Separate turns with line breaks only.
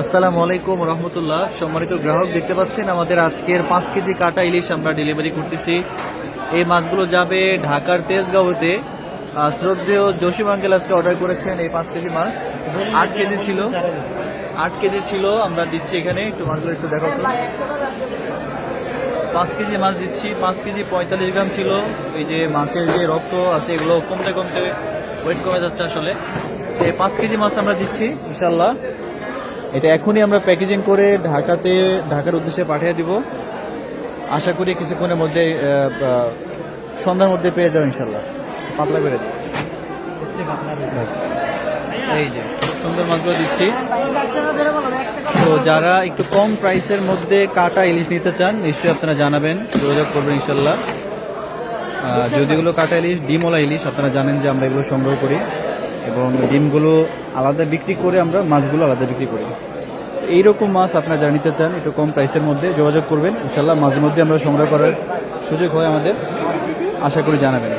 আসসালামু আলাইকুম রহমতুল্লাহ। সম্মানিত গ্রাহক, দেখতে পাচ্ছেন আমাদের আজকের পাঁচ কেজি কাটা ইলিশ আমরা ডেলিভারি করতেছি। এই মাছগুলো যাবে ঢাকার তেজগাঁওতে। শ্রদ্ধেয় জসিম আঙ্কেল আজকে অর্ডার করেছেন এই পাঁচ কেজি মাছ। আট কেজি ছিল। আট কেজি ছিল, আমরা দিচ্ছি এখানে। একটু মাছগুলো একটু দেখো। পাঁচ কেজি মাছ দিচ্ছি। পাঁচ কেজি পঁয়তাল্লিশ গ্রাম ছিল। এই যে মাছের যে রক্ত আছে, এগুলো কমতে কমতে ওয়েট কমে যাচ্ছে আসলে। পাঁচ কেজি মাছ আমরা দিচ্ছি ইনশাল্লাহ এটা এখনই আমরা প্যাকেজিং করে ঢাকাতে ঢাকার উদ্দেশ্যে পাঠিয়ে দিব। আশা করি কিছুক্ষণের মধ্যে সন্ধ্যার মধ্যে পেয়ে যাব ইনশাল্লাহ পাতলা করে। এই যে সুন্দর মাছগুলো দিচ্ছি। তো যারা একটু কম প্রাইসের মধ্যে কাটা ইলিশ নিতে চান নিশ্চয়ই আপনারা জানাবেন। যোগাযোগ করবেন ইনশাল্লাহ আহ, যদি এগুলো কাটা ইলিশ ডিমওয়ালা ইলিশ আপনারা জানেন যে আমরা এগুলো সংগ্রহ করি। এবং ডিমগুলো আলাদা বিক্রি করে আমরা মাছগুলো আলাদা বিক্রি করি। এইরকম মাছ আপনারা যারা নিতে চান, একটু কম প্রাইসের মধ্যে যোগাযোগ করবেন। ইনশাল্লাহ মাঝে মধ্যে আমরা সংগ্রহ করার সুযোগ হয় আমাদের। আশা করি জানাবেন।